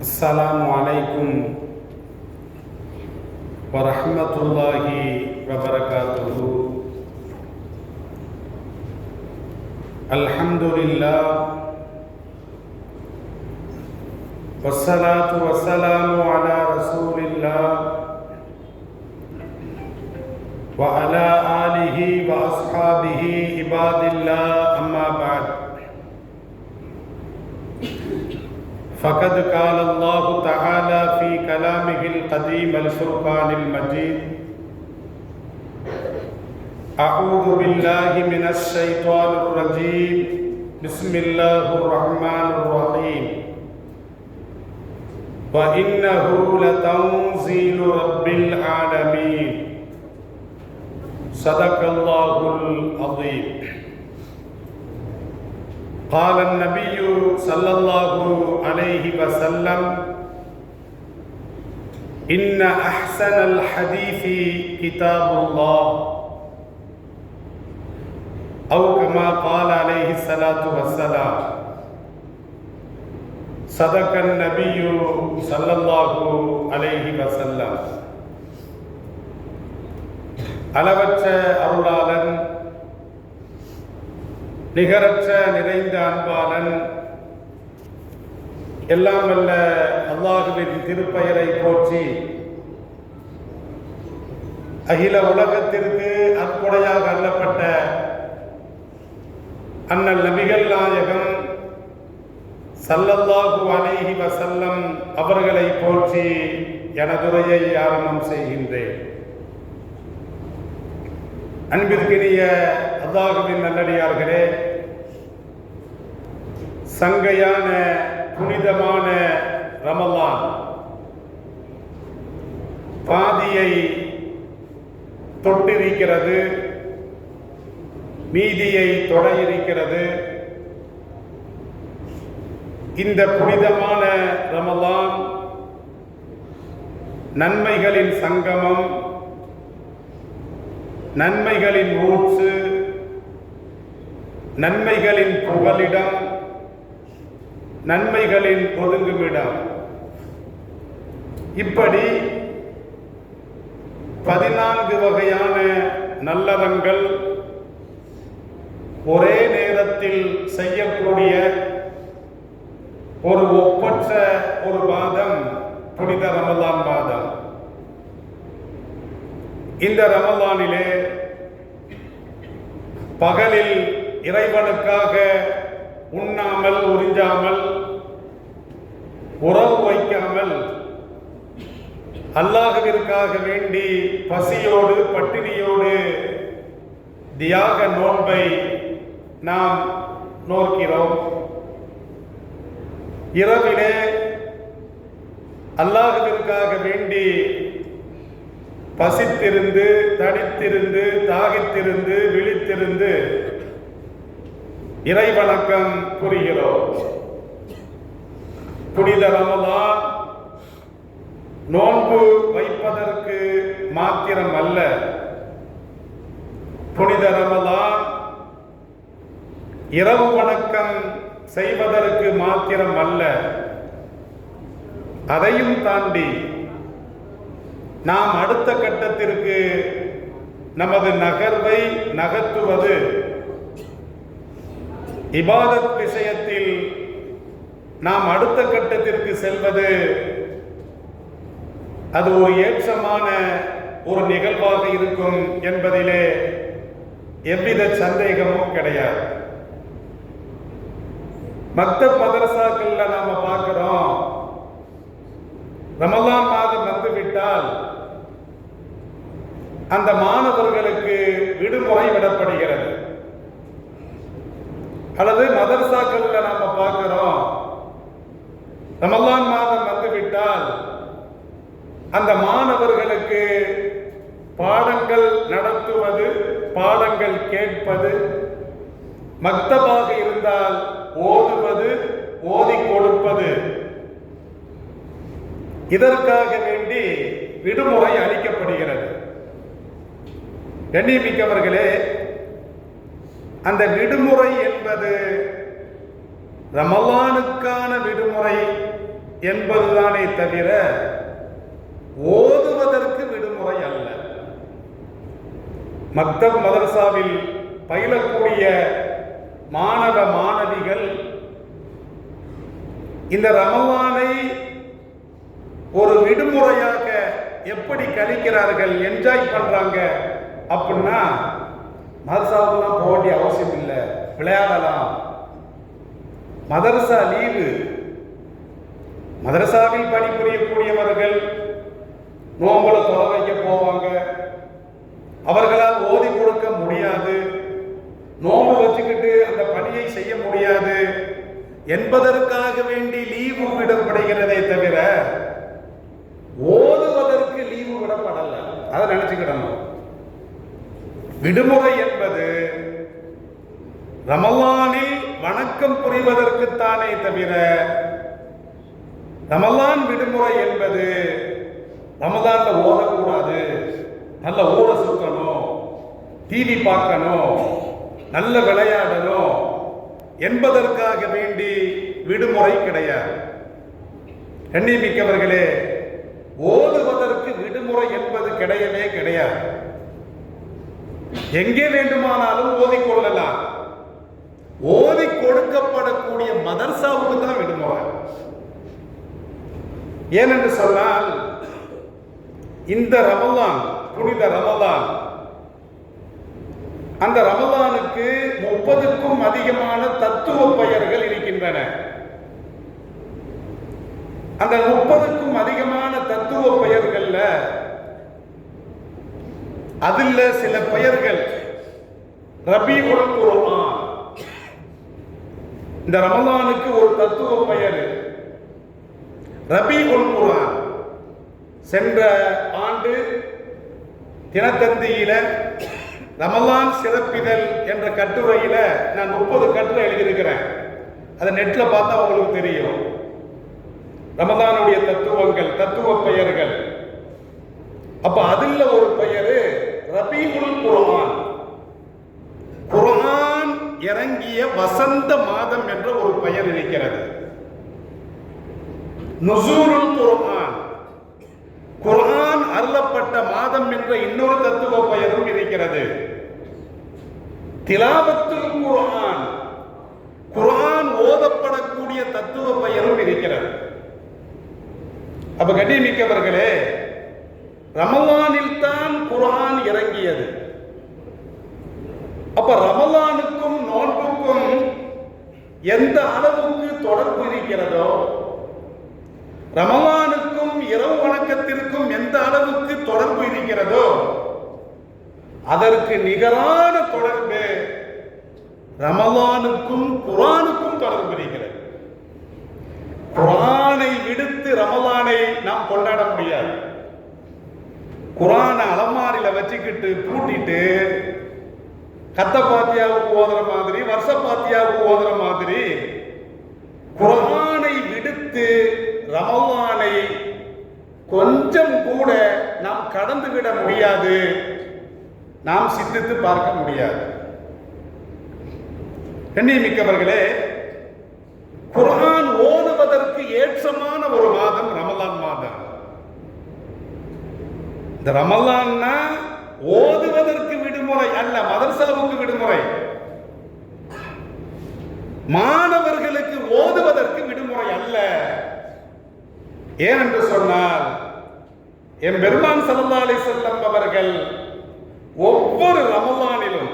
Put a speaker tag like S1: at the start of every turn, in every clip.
S1: السلام عليكم ورحمة الله وبركاته. الحمد لله والصلاة والسلام على رسول الله وعلى آله وأصحابه عباد الله. أما بعد فقد قال الله تعالى في كلامه القديم الفرقان المجيد أعوذ بالله من الشيطان الرجيم. بسم الله الرحمن الرحيم. وإنه لتنزيل رب العالمين. صدق الله العظيم. قال النبي صلى الله عليه وسلم إن أحسن الحديث كتاب الله أو كما قال عليه الصلاة والسلام صدق النبي صلى الله عليه وسلم அளவற்ற அருளாளன் நிகரற்ற நிறைந்த அன்பாளன். எல்லாம் வல்ல அல்லாஹுவின் திருப்பெயரை போற்றி. அகில உலகத்திற்கு அற்புடையாக அல்லப்பட்ட அண்ணல் நபிகள் நாயகம் சல்லல்லாஹு அலைஹி வசல்லம் அவர்களை போற்றி எனதுரையை ஆரம்பம் செய்கின்றேன். அன்பிற்கினிய அல்லாஹுவின் நல்லடியார்களே சங்கையான புனிதமான ரமலான். பாதியை தொட்டிருக்கிறது மீதியை தொட இருக்கிறது இந்த புனிதமான ரமலான் நன்மைகளின் சங்கமம் நன்மைகளின் ஊற்று நன்மைகளின் புகலிடம் நன்மைகளின் ஒதுங்குமிடம் இப்படி பதினான்கு வகையான நல்லறங்கள் ஒரே நேரத்தில் செய்யக்கூடிய ஒரு ஒப்பற்ற ஒரு மாதம் புனித ரமலான் மாதம் இந்த ரமலானிலே பகலில் இறைவனுக்காக உண்ணாமல் உறிஞ்சாமல் உறவு வைக்காமல் அல்லாஹவிற்காக வேண்டி பசியோடு பட்டினியோடு தியாக நோன்பை நாம் நோக்கிறோம். இரவிலே அல்லாஹவிற்காக வேண்டி பசித்திருந்து தடித்திருந்து தாகித்திருந்து விழித்திருந்து இறை வணக்கம் புரிகிறோம். புனித ரமலான் நோன்பு வைப்பதற்கு மாத்திரம் அல்ல புனித ரமலான் இரவு வணக்கம் செய்வதற்கு மாத்திரம் அல்ல அதையும் தாண்டி நாம் அடுத்த கட்டத்திற்கு நமது நகர்வை நகர்த்துவது இபாதத் விஷயத்தில் நாம் அடுத்த கட்டத்திற்கு செல்வது அது ஒரு ஏற்றமான ஒரு நிகழ்வாக இருக்கும் என்பதிலே எவ்வித சந்தேகமும் கிடையாது. மத்த மதரசாக்கள்ல நாம பார்க்கிறோம். ரமலான் மாதம் வந்துவிட்டால் அந்த மாணவர்களுக்கு விடுமுறை விடப்படுகிறது. அல்லது மதரசாக்கள்ல நாம பார்க்கிறோம். ரமலான் மாதம் வந்துவிட்டால் அந்த மாணவர்களுக்கு பாடங்கள் நடத்துவது பாடங்கள் கேட்பது மக்தபாக இருந்தால் ஓதுவது ஓதி கொடுப்பது. இதற்காக வேண்டி விடுமுறை அளிக்கப்படுகிறது. கண்ணியமிக்கவர்களே அந்த விடுமுறை என்பது ரமலானுக்கான விடுமுறை என்பதுதானே தவிர ஓதுவதற்கு விடுமுறை அல்ல. மக்தப் மதரசாவில் பயிலக்கூடிய மாணவ மாணவிகள் இந்த ரமவானை ஒரு விடுமுறையாக எப்படி கழிக்கிறார்கள் என்ஜாய் பண்றாங்க அப்படின்னா மதரசாவுக்குலாம் போக வேண்டிய அவசியம் இல்லை. விளையாடலாம். மதரசா லீவு. மதரசாவில் பணிபுரியக்கூடியவர்கள் நோம்புல தொலை வைக்க போவாங்க. அவர்களால் ஓதி கொடுக்க முடியாது. நோம்பு வச்சுக்கிட்டு அந்த பணியை செய்ய முடியாது. என்பதற்காக வேண்டி லீவு விடப்படுகிறதே தவிர ஓதுவதற்கு லீவு விடப்படல. அதை நினைச்சுக்கிடணும். விடுமுறை என்பது ரமலானில் வணக்கம் புரிவதற்குத்தானே தவிர ரமலான் விடுமுறை என்பது ரமலான்ல ஓதக்கூடாது நல்ல ஊற சுத்தணும் டிவி பார்க்கணும். நல்ல விளையாடணும் என்பதற்காக வேண்டி விடுமுறை கிடையாது. கண்ணியமிக்கவர்களே ஓதுவதற்கு விடுமுறை என்பது கிடையவே கிடையாது. எங்கே வேண்டுமானாலும் ஓதிக்கொள்ளலாம் ஓதி கொடுக்கப்படக்கூடிய மதர்சாவுக்கு தான் விடுமுறை. ஏனென்று சொன்னால் இந்த ரமலான் புனித ரமலான் அந்த ரமலானுக்கு முப்பதுக்கும் அதிகமான தத்துவ பெயர்கள் இருக்கின்றன. அந்த முப்பதுக்கும் அதிகமான தத்துவ பெயர்கள்ல அதுல சில பெயர்கள் ரபி குர்ஆன். இந்த ரமலானுக்கு ஒரு தத்துவ பெயர். ரபியுல் குரான் சென்ற ஆண்டு தினத்தந்தியில ரமலான் சிறப்பிதழ் என்ற கட்டுரையில நான் முப்பது கட்டுரை எழுதியிருக்கிறேன். அதை நெட்ல பார்த்தா உங்களுக்கு தெரியும். ரமதானுடைய தத்துவங்கள் தத்துவ பெயர்கள். அப்ப அதுல ஒரு பெயரு ரபீஉல் குரான் குரான் இறங்கிய வசந்த மாதம் என்ற ஒரு பெயர் இருக்கிறது. நுசூருல் குர்ஆன். குர்ஆன் அருளப்பட்ட மாதம் என்ற இன்னொரு தத்துவ பெயரும் இருக்கிறது. திலாபத்துல் குர்ஆன். குர்ஆன் ஓதப்படக்கூடிய தத்துவ பெயரும் இருக்கிறது. அப்ப கண்ணியமிக்கவர்களே ரமலானில் தான் குரான் இறங்கியது. அப்ப ரமலானுக்கும் நோன்புக்கும் எந்த அளவுக்கு தொடர்பு இருக்கிறதோ ரமலானுக்கும் இரவு வணக்கத்திற்கும் எந்த அளவுக்கு தொடர்பு இருக்கிறதோ அதற்கு நிகரான தொடர்பு ரமலானுக்கும் குரானுக்கும் தொடர்பு இருக்கிறது. குரானை விடுத்து ரமலானை நாம் கொண்டாட முடியாது. குரானை அலமாரியில வச்சுக்கிட்டு பூட்டிட்டு கத்த பாத்தியாவுக்கு ஓதுற மாதிரி வருஷ பாத்தியாவுக்கு ஓதுற மாதிரி குரானை விடுத்து ரமவானை கொஞ்சம் கூட நாம் கடந்து விட முடியாது. நாம் சிந்தித்து பார்க்க முடியாது. கண்ணியமிக்கவர்களே குரான் ஓதுவதற்கு ஏற்றமான ஒரு மாதம் ரமலான் மாதம். இந்த ரமலான்னா ஓதுவதற்கு விடுமுறை அல்ல மதரசாவுக்கு விடுமுறை. மாணவர்களுக்கு ஓதுவதற்கு விடுமுறை அல்ல. ஏனென்று சொன்னால் என் பெருமான் சல்லா அலி செல்லம் அவர்கள் ஒவ்வொரு ரமலானிலும்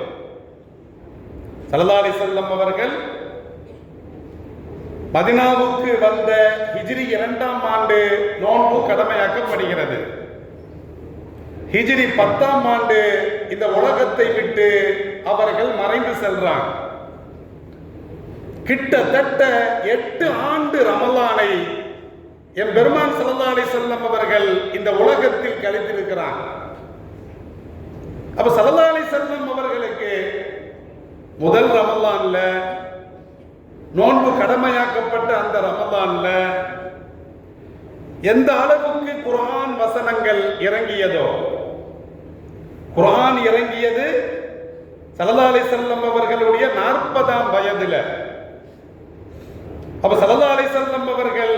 S1: சல்லா அலி செல்லம் அவர்கள் மதினாவுக்கு வந்த ஹிஜ்ரி இரண்டாம் ஆண்டு நோன்பு கடமையாக்கப்படுகிறது. ஹிஜ்ரி பத்தாம் ஆண்டு இந்த உலகத்தை விட்டு அவர்கள் மறைந்து செல்றாங்க. கிட்டத்தட்ட எட்டு ஆண்டு ரமலானை என் பெருமான் சல்லா அலி செல்லம் அவர்கள் இந்த உலகத்தில் கழித்திருக்கிறார். அப்ப சல்லா அலி செல்லம் அவர்களுக்கு முதல் ரமலான்ல நோன்பு கடமையாக்கப்பட்ட அந்த ரமலான்ல எந்த அளவுக்கு குரான் வசனங்கள் இறங்கியதோ குரான் இறங்கியது சல்லா அலி செல்லம் அவர்களுடைய நாற்பதாம் வயதுல. அப்ப சல்லா அலி செல்லம் அவர்கள்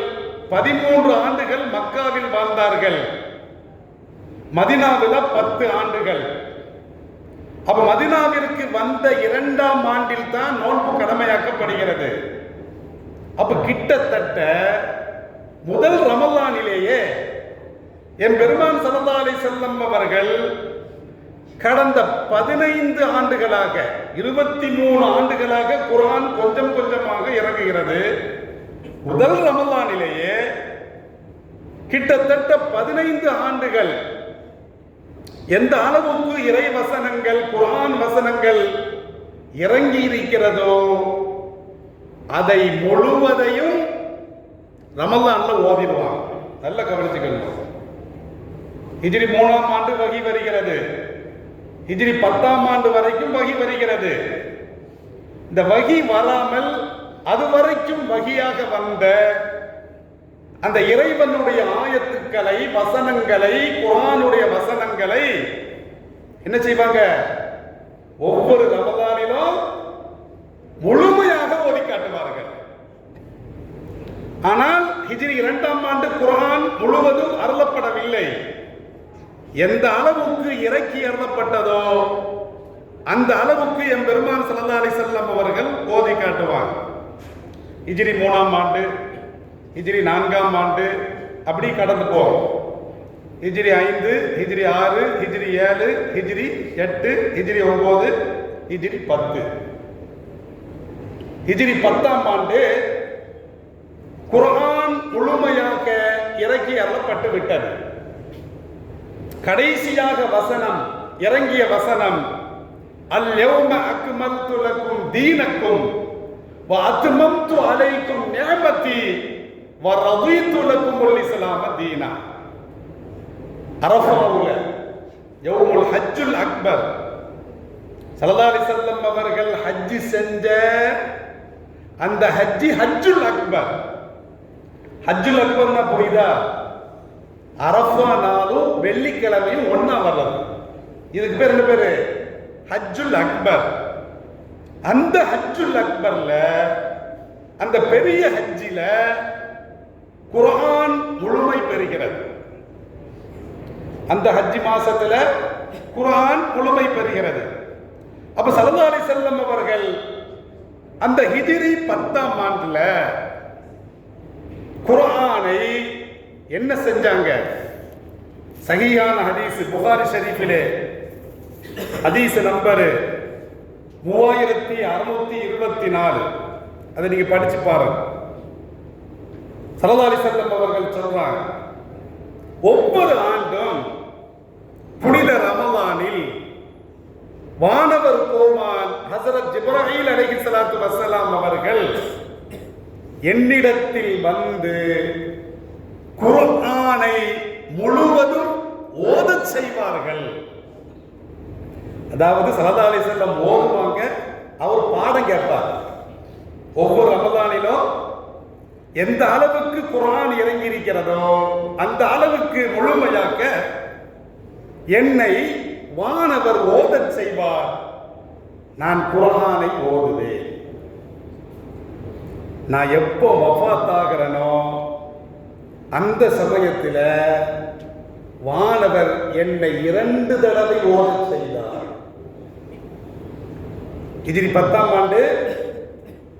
S1: பதிமூன்று ஆண்டுகள் மக்காவில் வாழ்ந்தார்கள். மதினாவில் பத்து ஆண்டுகள். அப்ப மதினாவிற்கு வந்த இரண்டாம் ஆண்டில் தான் நோன்பு கடமையாக்கப்படுகிறது. அப்ப கிட்டத்தட்ட முதல் ரமலானிலேயே என் பெருமான் சல்லா அலி செல்லம் அவர்கள் கடந்த பதினைந்து ஆண்டுகளாக இருபத்தி மூணு ஆண்டுகளாக குரான் கொஞ்சம் கொஞ்சமாக இறங்குகிறது. முதல் ரமலானிலேயே கிட்டத்தட்ட பதினைந்து ஆண்டுகள் எந்த அளவுக்கு இறை வசனங்கள் குரான் வசனங்கள் இறங்கி இருக்கிறதோ அதை முழுவதையும் ரமல்லான்ல ஓதிடுவாங்க நல்ல கவனிச்சுக்கணும் ஹிஜ்ரி மூணாம் ஆண்டு வகி வருகிறது. ஹிஜ்ரி பத்தாம் ஆண்டு வரைக்கும் வகி வருகிறது. இந்த வகி வராமல் அது வரைக்கும் வகியாக வந்த அந்த இறைவனுடைய ஆயத்துக்களை வசனங்களை குரானுடைய வசனங்களை என்ன செய்வாங்க? ஒவ்வொரு ரமதானிலும் முழுமையாக ஓதி காட்டுவார்கள் ஆனால் ஹிஜ்ரி இரண்டாம் ஆண்டு குரான் முழுவதும் அருளப்படவில்லை. எந்த அளவுக்கு இறக்கி அருளப்பட்டதோ அந்த அளவுக்கு என் பெருமான் சல்லா அலி செல்லம் அவர்கள் ஓதி காட்டுவாங்க ஹிஜிரி மூணாம் ஆண்டு ஹிஜிரி நான்காம் ஆண்டு அப்படி கடந்து போகும் ஹிஜிரி ஐந்து ஹிஜிரி ஆறு ஹிஜிரி ஏழு ஹிஜிரி எட்டு ஹிஜிரி ஒன்பது ஹிஜிரி பத்து. ஹிஜிரி பத்தாம் ஆண்டு குரான் முழுமையாக இறக்கி அல்லப்பட்டு விட்டது. கடைசியாக வசனம் இறங்கிய வசனம் அல் யௌம அக்குமல் லக்கும் தீனக்கும் வ அத்மம்து அலைக்கும் நிஅமதி வ ரதீது லக்கும் தீனா அரஃபாவுல யௌமுல் ஹஜ்ஜுல் அக்பர் ஸல்லல்லாஹு அலைஹி அவர்கள் ஹஜ்ஜி செஞ்ச அந்த ஹஜ்ஜி ஹஜ்ஜுல் அக்பர் ஹஜ்ஜுல் அக்பர்னா புரியுதா அரஃபா நாளும் வெள்ளிக்கிழமையும் ஒண்ணா வர்றது இதுக்கு பேர் என்ன பேரு ஹஜ்ஜுல் அக்பர் அந்த ஹஜ்ஜுல் அக்பர்ல அந்த பெரிய ஹஜ்ஜில குரான் முழுமை பெறுகிறது. அந்த ஹஜ்ஜி மாசத்துல குரான் முழுமை பெறுகிறது. அப்ப சல்லல்லாஹு அலி செல்லம் அவர்கள் அந்த ஹிஜிரி பத்தாம் ஆண்டுல குரானை என்ன செஞ்சாங்க? சகியான ஹதீஸ் புகாரி ஷரீஃபிலே ஹதீஸ் நம்பரு மூவாயிரத்தி அறுநூத்தி இருபத்தி நாலு. அதை நீங்க படிச்சு பாருங்க. சரதாரி செல்லம் அவர்கள் சொல்றாங்க ஒவ்வொரு ஆண்டும் புனித ரமலானில் வானவர் கோமான் ஹசரத் ஜிப்ரஹீல் அலைஹி சலாத்து வசலாம் அவர்கள் என்னிடத்தில் வந்து குர்ஆனை முழுவதும் ஓதச் செய்வார்கள். அதாவது சலதா அலைஹி வஸல்லம் ஓதுவாங்க அவர் பாடம் கேட்பார். ஒவ்வொரு ரமதானிலும் எந்த அளவுக்கு குரான் இறங்கி இருக்கிறதோ அந்த அளவுக்கு முழுமையாக்க என்னை வானவர் ஓதச் செய்வார். நான் குரானை ஓதுவேன். நான் எப்போ வஃபாத் ஆகிறனோ அந்த சமயத்தில் வானவர் என்னை இரண்டு தடவை ஓதச் செய்தார். இதிரி பத்தாம் ஆண்டு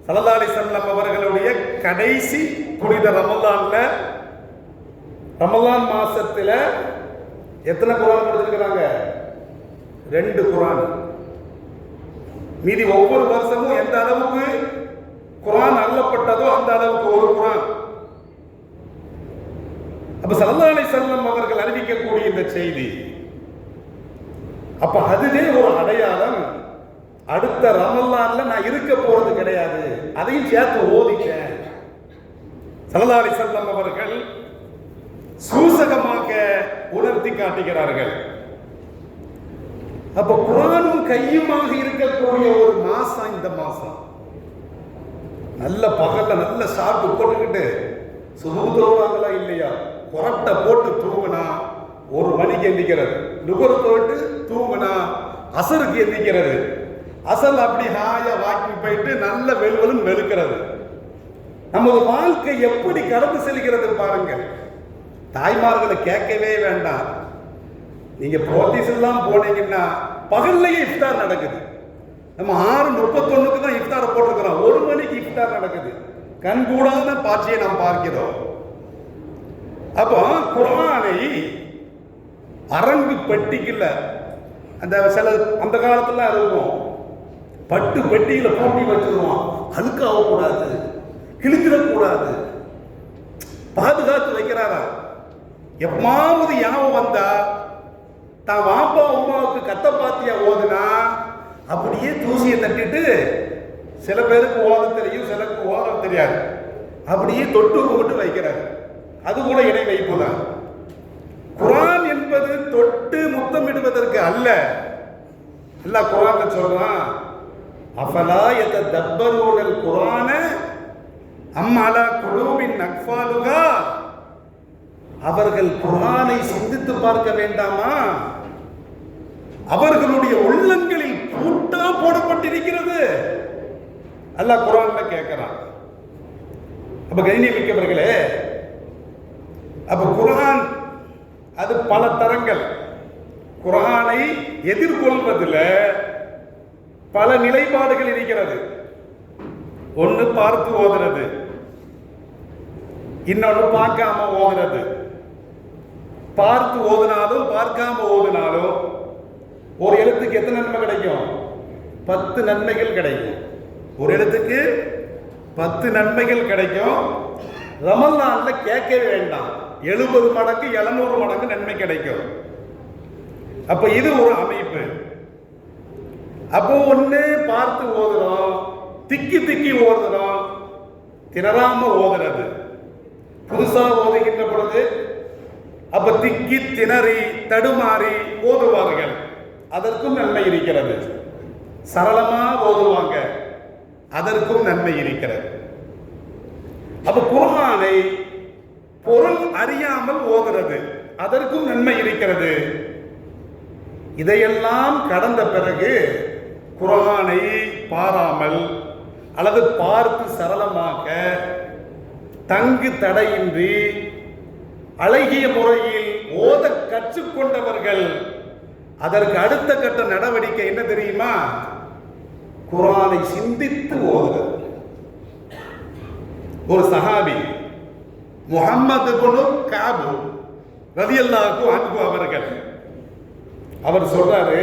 S1: சலதாலி செல்லம் அவர்களுடைய கடைசி புனித ரமலான்ல ரமலான் மாசத்துல எத்தனை குரான் கொடுத்துருக்கிறாங்க? ரெண்டு குரான். மீதி ஒவ்வொரு வருஷமும் எந்த அளவுக்கு குரான் அள்ளப்பட்டதோ அந்த அளவுக்கு ஒரு குரான். அப்ப சல்லல்லாஹு செல்லம் அவர்கள் அறிவிக்கக்கூடிய இந்த செய்தி அப்ப அதுவே ஒரு அடையாளம் அடுத்த ரமல்லான்ல நான் இருக்க போறது கிடையாது. அதையும் சேர்த்து ஓதிக்க சல்லல்லாஹு செல்லம் அவர்கள் சூசகமாக உணர்த்தி காட்டுகிறார்கள். அப்ப குரானும் கையுமாக இருக்கக்கூடிய ஒரு மாசம் இந்த மாசம். நல்ல பகல்ல நல்ல சாப்பிட்டு போட்டுக்கிட்டு சுதூத்துவாங்களா இல்லையா? புரட்டை போட்டு தூங்கினா ஒரு மணிக்கு எந்திக்கிறது. நுகர் போட்டு தூங்கினா அசருக்கு எந்திக்கிறது. அசல் அப்படி ஹாயா வாக்கி போயிட்டு நல்ல வெல்வலும் வெளுக்கிறது. நமது வாழ்க்கை எப்படி கடந்து செல்கிறது பாருங்க தாய்மார்களை கேட்கவே வேண்டாம். நீங்க போத்தீஸ் எல்லாம் போனீங்கன்னா பகல்லையே இஃப்தார் நடக்குது. நம்ம ஆறு முப்பத்தொன்னுக்கு தான் இஃப்தாரை போட்டிருக்கிறோம். ஒரு மணிக்கு இஃப்தார் நடக்குது. கண்கூடாத காட்சியை நாம் பார்க்கிறோம். அப்போ குரானை அரங்கு பெட்டிக்குள்ள அந்த சில அந்த காலத்துல இருக்கும். பட்டு பெட்டியில போட்டி வச்சிருவான். அழுக்காகக்கூடாது கிழிச்சிடக்கூடாது பாதுகாத்து வைக்கிறாரா? எப்பாவது ஞாபகம் வந்தா தான் வாப்பா அம்மாவுக்கு கத்த பாத்தியா ஓதுனா அப்படியே தூசியை தட்டிட்டு சில பேருக்கு ஓத தெரியும் சிலருக்கு ஓத தெரியாது. அப்படியே தொட்டு கும்பிட்டு வைக்கிறார். அது கூட இணை வைப்பு தான். குரான் என்பது தொட்டு முத்தமிடுவதற்கு அல்ல. அல்லாஹ் குரான் சொல்றான். அஃபலா எத தப்பரூனல் குரான அம்மாலா குழுவின் நக்ஃபாலுகா அவர்கள் குரானை சிந்தித்து பார்க்க வேண்டாமா? அவர்களுடைய உள்ளங்களில் பூட்டா போடப்பட்டிருக்கிறது. அல்லாஹ் குரான்ல கேட்கிறான். அப்ப கணினியமிக்கவர்களே அப்ப குரான் அது பல தரங்கள். குரானை எதிர்கொள்வதில் பல நிலைப்பாடுகள் இருக்கிறது. ஒன்று பார்த்து ஓதுறது. இன்னொன்று பார்க்காம ஓதுறது. பார்த்து ஓதுனாலும் பார்க்காம ஓதுனாலும் ஒரு எழுத்துக்கு எத்தனை நன்மை கிடைக்கும்? பத்து நன்மைகள் கிடைக்கும். ஒரு எழுத்துக்கு பத்து நன்மைகள் கிடைக்கும். ரமல்லான்ல கேட்கவே வேண்டாம். எழுபது மடங்கு எழுநூறு மடங்கு நன்மை கிடைக்கும். அப்ப இது ஒரு அமைப்பு. அப்போ ஒன்று பார்த்து ஓதுறோம் திக்கி திக்கி ஓதுறோம் திணறாம ஓதுறது. புதுசா ஓதுகின்ற பொழுது அப்ப திக்கி திணறி தடுமாறி ஓதுவார்கள். அதற்கும் நன்மை இருக்கிறது. சரளமா ஓதுவாங்க. அதற்கும் நன்மை இருக்கிறது. அப்ப குரானை பொருள் அறியாமல் ஓதுறது. அதற்கும் நன்மை இருக்கிறது. இதையெல்லாம் கடந்த பிறகு குரானை பாராமல் அல்லது பார்த்து சரளமாக தங்கு தடையின்றி அழகிய முறையில் ஓத கற்றுக்கொண்டவர்கள். அதற்கு அடுத்த கட்ட நடவடிக்கை என்ன தெரியுமா? குரானை சிந்தித்து ஓதுறது ஒரு சஹாபி முகம்மது குனு காபு ரலியல்லாஹு அன்பு அவர்கள் அவர் சொல்றாரு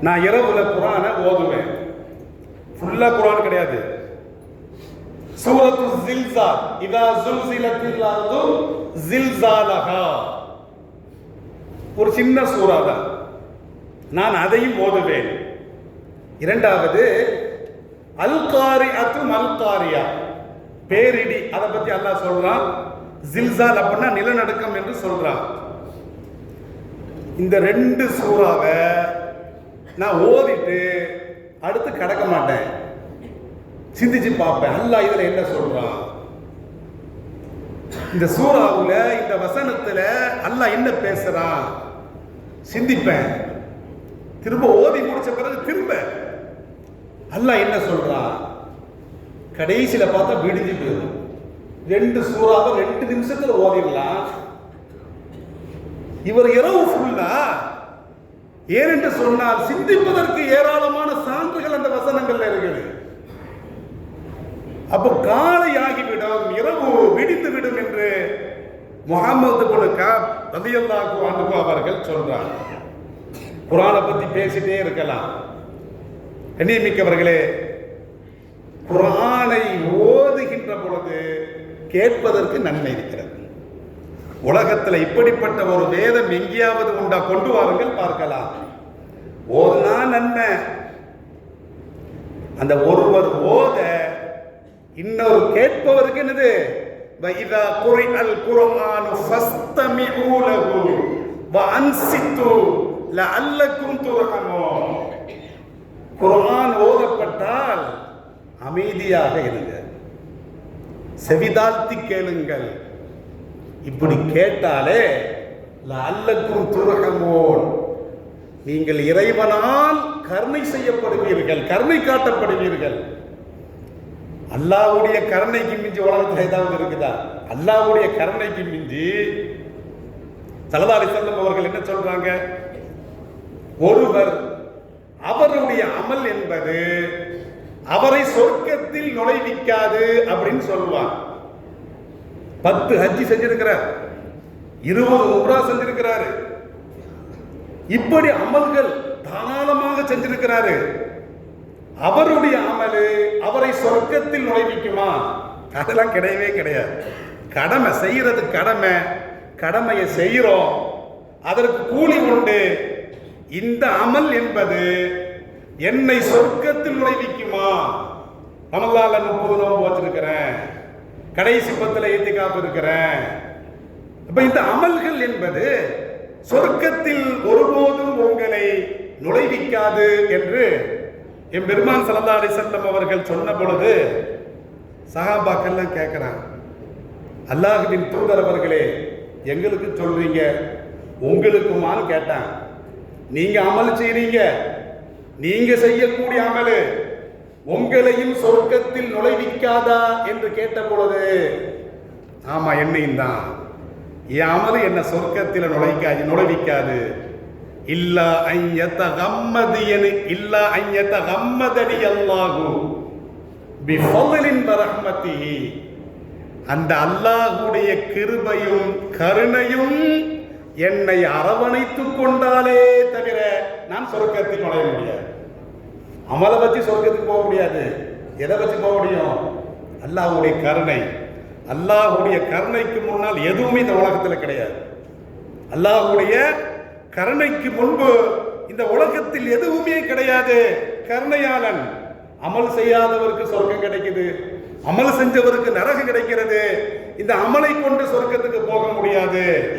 S1: நான் இரவுல குரானை ஓதுவேன். ஃபுல்லா குரான் கிடையாது. சூரத்து ஜில்சா இதா ஜுல்சிலத்தில் அர்து ஜில்சாலஹா. ஒரு சின்ன சூறா தான். நான் அதையும் ஓதுவேன். இரண்டாவது அல்காரி அத்து மல்காரியா. பேரிடி அதை பத்தி அல்லாஹ் சொல்றான். ஜில்சால் அப்படின்னா நிலநடுக்கம் என்று சொல்றான். இந்த ரெண்டு சூறாவை நான் ஓதிட்டு அடுத்து கடக்க மாட்டேன். சிந்திச்சு பார்ப்பேன். அல்லா இதுல என்ன சொல்றான்? இந்த சூறாவுல இந்த வசனத்துல அல்லா என்ன பேசுறான்? சிந்திப்பேன். திரும்ப ஓதி முடிச்ச பிறகு திரும்ப அல்லா என்ன சொல்றா கடைசியில பார்த்தா விடிஞ்சு போயிடும். ரெண்டு சூறாவை ரெண்டு நிமிஷத்துல ஓதிடலாம். இவர் இரவு ஃபுல்லா ஏனென்று சொன்னால் சிந்திப்பதற்கு ஏராளமான சான்றுகள் அந்த வசனங்கள்ல இருக்குது. அப்போ காலை ஆகிவிடும் இரவு விடிந்து விடும் என்று முகமது குனு காப் ரலியல்லாஹு அவர்கள் சொல்றார். குரானை பத்தி பேசிட்டே இருக்கலாம். கண்ணியமிக்கவர்களே குரானை ஓதுகின்ற பொழுது கேட்பதற்கு நன்மை இருக்கிறது. உலகத்தில் இப்படிப்பட்ட ஒரு வேதம் எங்கேயாவது உண்டா? கொண்டு வாருங்கள் பார்க்கலாம். ஓதுனா நன்மை அந்த ஒருவர் ஓத இன்னொரு கேட்பவருக்கு என்னது? வைதா குரிஅல் குர்ஆனு ஃபஸ்தமிஉ லஹு வ அன்சித்து லஅல்லக்கும் துர்ஹமூன். குர்ஆன் ஓதப்பட்டால் அமைதியாக இருங்க. செவிதாழ்த்தி கேளுங்கள். இப்படி கேட்டாலே அல்லக்கும் துரகமோன் நீங்கள் இறைவனால் கருணை செய்யப்படுவீர்கள் கருணை காட்டப்படுவீர்கள். அல்லாவுடைய கருணைக்கு மிஞ்சி உலகத்தில் ஏதாவது இருக்குதா? அல்லாவுடைய கருணைக்கு மிஞ்சி. சலதாரி செல்லம் அவர்கள் என்ன சொல்றாங்க? ஒருவர் அவருடைய அமல் என்பது அவரை சொர்க்கத்தில் நுழைவிக்காது அப்படின்னு சொல்லுவான் பத்து ஹஜ்ஜி செஞ்சிருக்கிறார். இருபது உம்ரா செஞ்சிருக்கிறாரு. இப்படி அமல்கள் தாராளமாக செஞ்சிருக்கிறாரு. அவருடைய அமலு அவரை சொர்க்கத்தில் நுழைவிக்குமா? அதெல்லாம் கிடையவே கிடையாது. கடமை செய்யறது கடமை. கடமையை செய்கிறோம். அதற்கு கூலி உண்டு. இந்த அமல் என்பது என்னை சொர்க்கத்தில் நுழைவிக்குமா? ரமலான்ல முப்பது நோம்பு வச்சிருக்கிறேன். கடைசி பத்தில் ஏற்றி காப்பு இருக்கிறேன் அப்ப இந்த அமல்கள் என்பது சொர்க்கத்தில் ஒருபோதும் உங்களை நுழைவிக்காது என்று என் பெருமான் சலந்தா அலிசல்லம் அவர்கள் சொன்ன பொழுது சகாபாக்கள்லாம் கேட்கிறாங்க அல்லாஹுவின் தூதர் அவர்களே எங்களுக்கு சொல்றீங்க உங்களுக்குமான்னு கேட்டான் நீங்க அமல் செய்றீங்க நீங்க செய்யக்கூடிய அமலு உங்களையும் சொர்க்கத்தில் நுழைவிக்காதா என்று கேட்ட பொழுது ஆமா என்னையும் தான். என் அமலு என்ன சொர்க்கத்தில் நுழைக்காது நுழைவிக்காது. இல்லா ஐயத்த கம்மதியனு இல்லா ஐயத்த கம்மதடி அல்லாஹு பிஃபலின் பரஹ்மதி அந்த அல்லாஹுடைய கிருபையும் கருணையும் என்னை அரவணைத்துக் கொண்டாலே தவிர நான் சொர்க்கத்தில் நுழைய முடியாது. அமலை வச்சு சொர்க்கத்துக்கு போக முடியாது. எதை வச்சு போக முடியும்? அல்லாஹ்வுடைய கருணை. அல்லாஹ்வுடைய கருணைக்கு முன்னால் எதுவுமே இந்த உலகத்தில் கிடையாது. அல்லாஹ்வுடைய கருணைக்கு முன்பு இந்த உலகத்தில் எதுவுமே கிடையாது. கருணையாளன். அமல் செய்யாதவருக்கு சொர்க்கம் கிடைக்குது. அமல் செஞ்சவருக்கு நரகம் கிடைக்கிறது. இந்த அமலை கொண்டு சொர்க்கத்துக்கு போக முடியாது.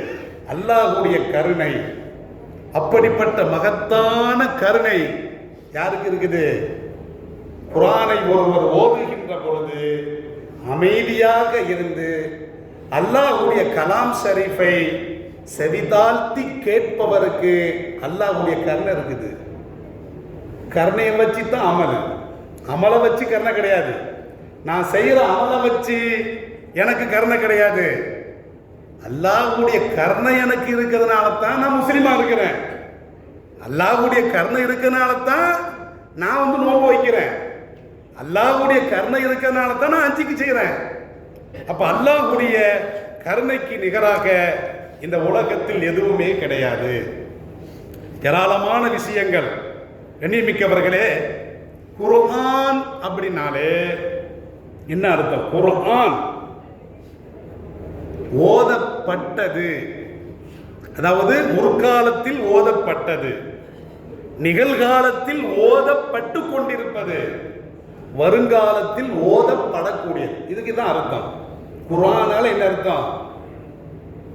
S1: அல்லாஹ்வுடைய கருணை. அப்படிப்பட்ட மகத்தான கருணை. யாருக்கு இருக்குது? குரானை ஒருவர் ஓதுகின்ற பொழுது அமைதியாக இருந்து அல்லாஹுடைய கலாம் ஷரீஃபை செவிதாழ்த்தி கேட்பவருக்கு அல்லாஹ்வுடைய கருணை இருக்குது. கருணையை வச்சு தான் அமல். அமலை வச்சு கருணை கிடையாது. நான் செய்கிற அமலை வச்சு எனக்கு கருணை கிடையாது. அல்லாஹ்வுடைய கருணை எனக்கு இருக்கிறதுனால தான் நான் முஸ்லீமா இருக்கிறேன். அல்லாஹ்வுடைய கருணை இருக்கிறனால தான் நான் வந்து நோன்பு வைக்கிறேன். அல்லாஹ்வுடைய கருணை இருக்கிறதுனால தான் நான் அஞ்சிக்கு செய்கிறேன் அப்ப அல்லாஹ்வுடைய கருணைக்கு நிகராக இந்த உலகத்தில் எதுவுமே கிடையாது. ஏராளமான விஷயங்கள். எண்ணிமிக்கவர்களே குரான் அப்படின்னாலே என்ன அர்த்தம்? குரான் ஓதப்பட்டது. அதாவது முற்காலத்தில் ஓதப்பட்டது. நிகழ்காலத்தில் ஓதப்பட்டு கொண்டிருப்பது. வருங்காலத்தில் ஓதப்படக்கூடியது. இதுக்கு தான் அர்த்தம். குரானால் என்ன அர்த்தம்?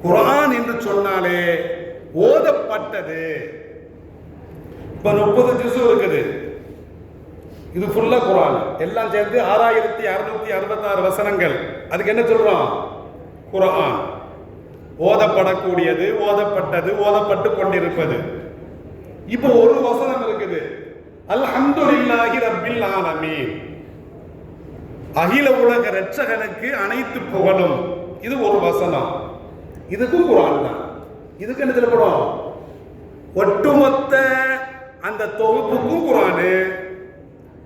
S1: குரான் என்று சொன்னாலே ஓதப்பட்டது. இப்ப முப்பது ஜிசு இருக்குது. இது ஃபுல்லா குரான் எல்லாம் சேர்ந்து ஆறாயிரத்தி அறுநூத்தி அறுபத்தாறு வசனங்கள். அதுக்கு என்ன சொல்றோம்? குரான் ஓதப்படக்கூடியது ஓதப்பட்டது ஓதப்பட்டு கொண்டிருப்பது. இப்போ ஒரு வசனம் இருக்குது. அல்ஹம்துலில்லாஹி ரப்பில் ஆலமீன். அகில உலக இரட்சகனுக்கு அனைத்து புகழும். இது ஒரு வசனம். இதுக்கும் குரான் தான். இதுக்கு என்ன சொல்லப்படும் ஒட்டுமொத்த அந்த தொகுப்புக்கும் குரானு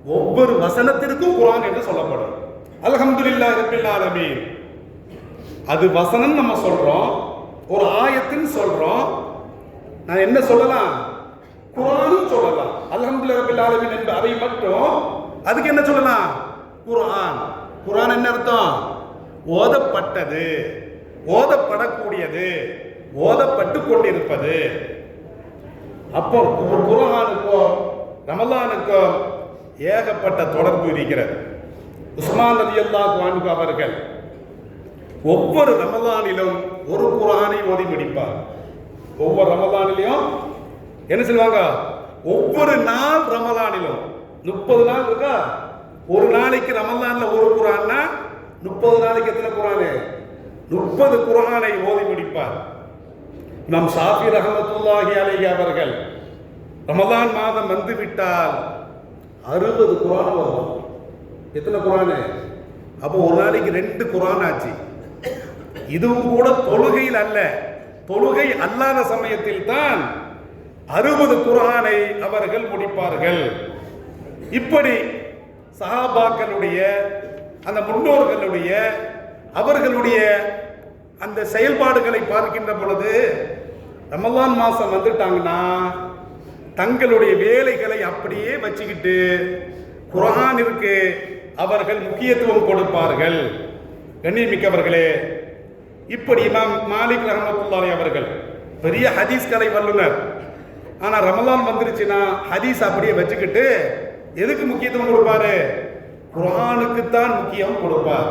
S1: ஒவ்வொரு வசனத்திற்கும் குரான் என்று சொல்லப்படும். அல்ஹம்துலில்லாஹி ரப்பில் ஆலமீன். அது வசனம் நம்ம சொல்றோம் ஒரு ஆயத்துன்னு சொல்றோம். நான் என்ன சொல்லலாம்? குரானும் சொல்லலாம். அல்ஹம்துலில்லாஹி ரப்பில் என்று அதை மட்டும் அதுக்கு என்ன சொல்லலாம்? குரான். குரான் என்ன அர்த்தம்? ஓதப்பட்டது. ஓதப்படக்கூடியது. ஓதப்பட்டு கொண்டிருப்பது. அப்போ ஒரு குரானுக்கோ ரமலானுக்கும் ஏகப்பட்ட தொடர்பு இருக்கிறது. உஸ்மான் ரலியல்லாஹு குவானுக்கு அவர்கள் ஒவ்வொரு ரமலானிலும் ஒரு குரானை ஓதி முடிப்பார். ஒவ்வொரு ரமலானிலையும் என்ன சொல்லுவாங்க? ஒவ்வொரு நாள் ரமலானிலும். முப்பது நாள் இருக்கா? ஒரு நாளைக்கு ரமலான்ல ஒரு குரான்னா முப்பது நாளைக்கு எத்தனை குரானு முப்பது குரானை ஓதி முடிப்பார். நம் சாபி ரஹமத்துல்லாஹி அலைஹி அவர்கள் ரமலான் மாதம் வந்து விட்டால் அறுபது குரான் வரும் எத்தனை குரானு அப்போ ஒரு நாளைக்கு ரெண்டு குரான் ஆச்சு. இதுவும் கூட தொழுகையில் அல்ல. தொழுகை அல்லாத சமயத்தில் தான் அறுபது குரானை அவர்கள் முடிப்பார்கள். இப்படி சஹாபாக்களுடைய அந்த முன்னோர்களுடைய அவர்களுடைய அந்த செயல்பாடுகளை பார்க்கின்ற பொழுது ரமலான் மாசம் வந்துட்டாங்கன்னா தங்களுடைய வேலைகளை அப்படியே வச்சுக்கிட்டு குரானிற்கு அவர்கள் முக்கியத்துவம் கொடுப்பார்கள். கண்ணியமிக்கவர்களே இப்படி இமாம் மாலிக் ரஹமத்துல்லாஹி அவர்கள் பெரிய ஹதீஸ் கலை வல்லுனர். ஆனா ரமலான் வந்துருச்சுன்னா ஹதீஸ் அப்படியே வச்சுக்கிட்டு எதுக்கு முக்கியத்துவம் கொடுப்பாரு? குரானுக்கு தான் முக்கியம் கொடுப்பார்.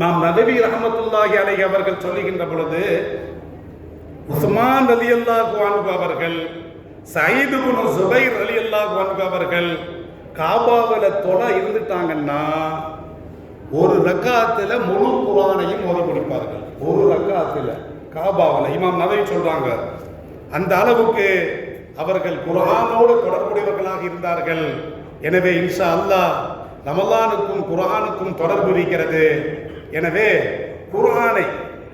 S1: நாம் நதவி ரஹமத்துல்லாஹி அலை அவர்கள் சொல்லுகின்ற பொழுது உஸ்மான் அலி ரலியல்லாஹு அன்ஹு அவர்கள் சயீது சுபைர் அலி ரலியல்லாஹு அன்ஹு அவர்கள் காபாவில் தொலை இருந்துட்டாங்கன்னா ஒரு ரக்காத்துல முழு குரானையும் ஓதி முடிப்பார்கள். ஒரு ரக்காத்துல. காபாவில் இமாம் நதவி சொல்றாங்க அந்த அளவுக்கு அவர்கள் குரானோடு தொடர்புடையவர்களாக இருந்தார்கள். எனவே இன்ஷா அல்லாஹ் ரமலானுக்கும் குரானுக்கும் தொடர்பு இருக்கிறது. எனவே குரானை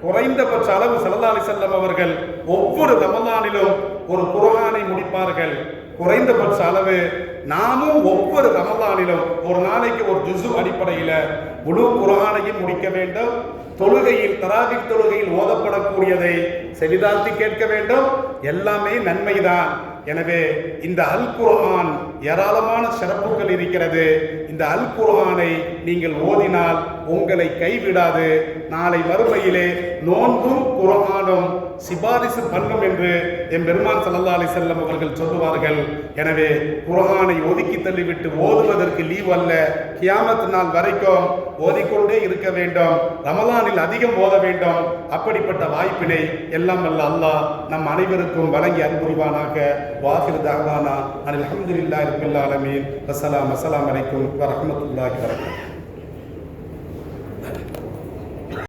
S1: குறைந்தபட்ச அளவு ஸல்லல்லாஹு அலைஹி அவர்கள் ஒவ்வொரு ரமலானிலும் ஒரு குரானை முடிப்பார்கள். குறைந்தபட்ச அளவு நாமும் ஒவ்வொரு ரமதானிலும் ஒரு நாளைக்கு ஒரு ஜுசு அடிப்படையில் முழு குரானையும் முடிக்க வேண்டும். தொழுகையில் தராபிக் தொழுகையில் ஓதப்படக்கூடியதை செவிதாழ்த்தி கேட்க வேண்டும். எல்லாமே நன்மைதான். எனவே இந்த அல் குர்ஆன் ஏராளமான சிறப்புகள் இருக்கிறது. இந்த அல் குர்ஆனை நீங்கள் ஓதினால் உங்களை கைவிடாது. நாளை மறுமையிலே நோன்பும் குர்ஆனும் சிபாரிசு பண்ணும் என்று என் பெருமான் சல்லா அலி செல்லம் அவர்கள் சொல்லுவார்கள். எனவே குரானை ஒதுக்கி தள்ளிவிட்டு ஓதுவதற்கு லீவ் அல்ல. கியாமத் நாள் வரைக்கும் ஓதிக்கொண்டே இருக்க வேண்டும். ரமலானில் அதிகம் ஓத வேண்டும். அப்படிப்பட்ட வாய்ப்பினை எல்லாம் அல்ல அல்லாஹ் நம் அனைவருக்கும் வழங்கி அன்புரிவானாக. வாசிறு தகவானா அனில் அல்ஹம்துலில்லாஹி ரப்பில் அலமீன் அஸ்லாம் அஸ்லாம் வலைக்கும் வரமத்துல்லாஹி வரகம்